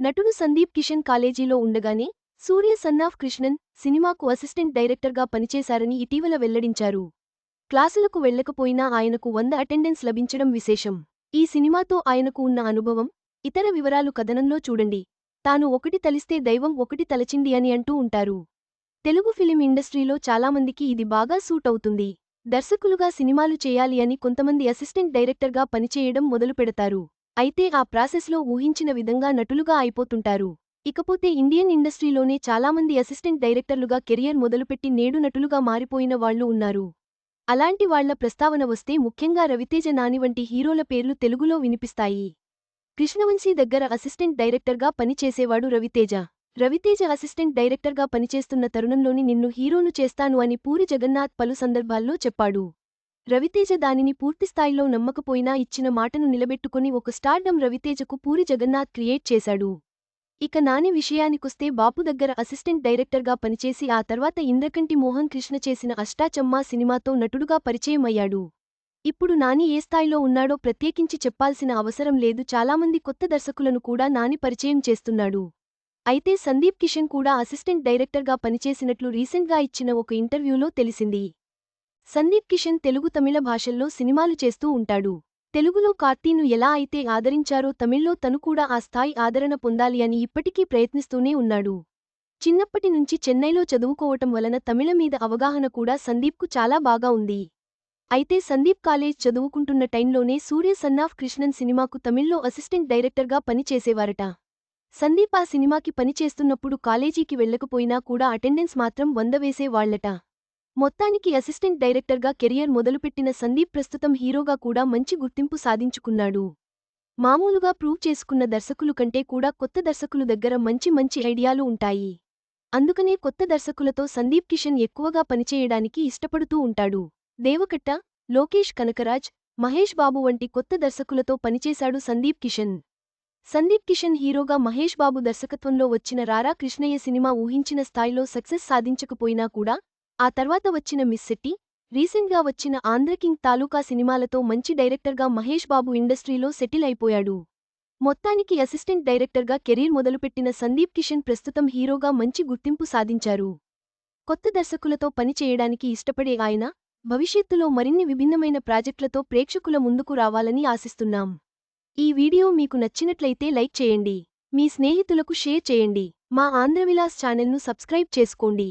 నటుడు సందీప్ కిషన్ కాలేజీలో ఉండగానే సూర్య సన్నాఫ్ కృష్ణన్ సినిమాకు అసిస్టెంట్ డైరెక్టర్గా పనిచేశారని ఇటీవల వెల్లడించారు. క్లాసులకు వెళ్ళకపోయినా ఆయనకు వంద అటెండెన్స్ లభించడం విశేషం. ఈ సినిమాతో ఆయనకు ఉన్న అనుభవం ఇతర వివరాలు కథనంలో చూడండి. తాను ఒకటి తలిస్తే దైవం ఒకటి తలచింది అని అంటూ ఉంటారు. తెలుగు ఫిలిం ఇండస్ట్రీలో చాలామందికి ఇది బాగా సూట్ అవుతుంది. దర్శకులుగా సినిమాలు చేయాలి అని కొంతమంది అసిస్టెంట్ డైరెక్టర్గా పనిచేయడం మొదలుపెడతారు. అయితే ఆ ప్రాసెస్లో ఊహించిన విధంగా నటులుగా అయిపోతుంటారు. ఇకపోతే ఇండియన్ ఇండస్ట్రీలోనే చాలామంది అసిస్టెంట్ డైరెక్టర్లుగా కెరియర్ మొదలుపెట్టి నేడు నటులుగా మారిపోయిన వాళ్ళు ఉన్నారు. అలాంటి వాళ్ళ ప్రస్తావన వస్తే ముఖ్యంగా రవితేజ నాని వంటి హీరోల పేర్లు తెలుగులో వినిపిస్తాయి. కృష్ణవంశీ దగ్గర అసిస్టెంట్ డైరెక్టర్గా పనిచేసేవాడు రవితేజ. రవితేజ అసిస్టెంట్ డైరెక్టర్గా పనిచేస్తున్న తరుణంలోని నిన్ను హీరోను చేస్తాను అని పూరి జగన్నాథ్ పలు సందర్భాల్లో చెప్పాడు. రవితేజ దానిని పూర్తిస్థాయిలో నమ్మకపోయినా ఇచ్చిన మాటను నిలబెట్టుకుని ఒక స్టార్డమ్ రవితేజకు పూరి జగన్నాథ్ క్రియేట్ చేశాడు. ఇక నాని విషయానికొస్తే బాపు దగ్గర అసిస్టెంట్ డైరెక్టర్గా పనిచేసి ఆ తర్వాత ఇంద్రకంటి మోహన్ కృష్ణ చేసిన అష్టాచమ్మా సినిమాతో నటుడుగా పరిచయమయ్యాడు. ఇప్పుడు నాని ఏ స్థాయిలో ఉన్నాడో ప్రత్యేకించి చెప్పాల్సిన అవసరం లేదు. చాలామంది కొత్త దర్శకులను కూడా నాని పరిచయం చేస్తున్నాడు. అయితే సందీప్ కిషన్ కూడా అసిస్టెంట్ డైరెక్టర్గా పనిచేసినట్లు రీసెంట్గా ఇచ్చిన ఒక ఇంటర్వ్యూలో తెలిసింది. సందీప్ కిషన్ తెలుగు తమిళ భాషల్లో సినిమాలు చేస్తూ ఉంటాడు. తెలుగులో కార్తీను ఎలా అయితే ఆదరించారో తమిళ్ళో తను కూడా ఆ స్థాయి ఆదరణ పొందాలి అని ఇప్పటికీ ప్రయత్నిస్తూనే ఉన్నాడు. చిన్నప్పటి నుంచి చెన్నైలో చదువుకోవటం వలన తమిళ మీద అవగాహన కూడా సందీప్కు చాలా బాగా ఉంది. అయితే సందీప్ కాలేజ్ చదువుకుంటున్న టైంలోనే సూర్య సన్నాఫ్ కృష్ణన్ సినిమాకు తమిళ్ళో అసిస్టెంట్ డైరెక్టర్గా పనిచేసేవారట. సందీప్ ఆ సినిమాకి పనిచేస్తున్నప్పుడు కాలేజీకి వెళ్ళకపోయినా కూడా అటెండెన్స్ మాత్రం వంద వేసేవాళ్ళట మొత్తానికి అసిస్టెంట్ డైరెక్టర్గా కెరియర్ మొదలుపెట్టిన సందీప్ ప్రస్తుతం హీరోగా కూడా మంచి గుర్తింపు సాధించుకున్నాడు. మామూలుగా ప్రూవ్ చేసుకున్న దర్శకులు కంటే కూడా కొత్త దర్శకులు దగ్గర మంచి మంచి ఐడియాలు ఉంటాయి. అందుకనే కొత్త దర్శకులతో సందీప్ కిషన్ ఎక్కువగా పనిచేయడానికి ఇష్టపడుతూ ఉంటాడు. దేవకట్ట లోకేష్ కనకరాజ్ మహేష్ బాబు వంటి కొత్త దర్శకులతో పనిచేశాడు సందీప్ కిషన్. సందీప్ కిషన్ హీరోగా మహేష్ బాబు దర్శకత్వంలో వచ్చిన రారా కృష్ణయ్య సినిమా ఊహించిన స్థాయిలో సక్సెస్ సాధించకపోయినా కూడా ఆ తర్వాత వచ్చిన మిస్ సిట్టి రీసెంట్గా వచ్చిన ఆంధ్రకింగ్ తాలూకా సినిమాలతో మంచి డైరెక్టర్గా మహేష్ బాబు ఇండస్ట్రీలో సెటిల్ అయిపోయాడు. మొత్తానికి అసిస్టెంట్ డైరెక్టర్గా కెరీర్ మొదలుపెట్టిన సందీప్ కిషన్ ప్రస్తుతం హీరోగా మంచి గుర్తింపు సాధించారు. కొత్త దర్శకులతో పనిచేయడానికి ఇష్టపడే ఆయన భవిష్యత్తులో మరిన్ని విభిన్నమైన ప్రాజెక్టులతో ప్రేక్షకుల ముందుకు రావాలని ఆశిస్తున్నాం. ఈ వీడియో మీకు నచ్చినట్లయితే లైక్ చేయండి. మీ స్నేహితులకు షేర్ చేయండి. మా ఆంధ్రవిలాస్ ఛానల్ను సబ్స్క్రైబ్ చేసుకోండి.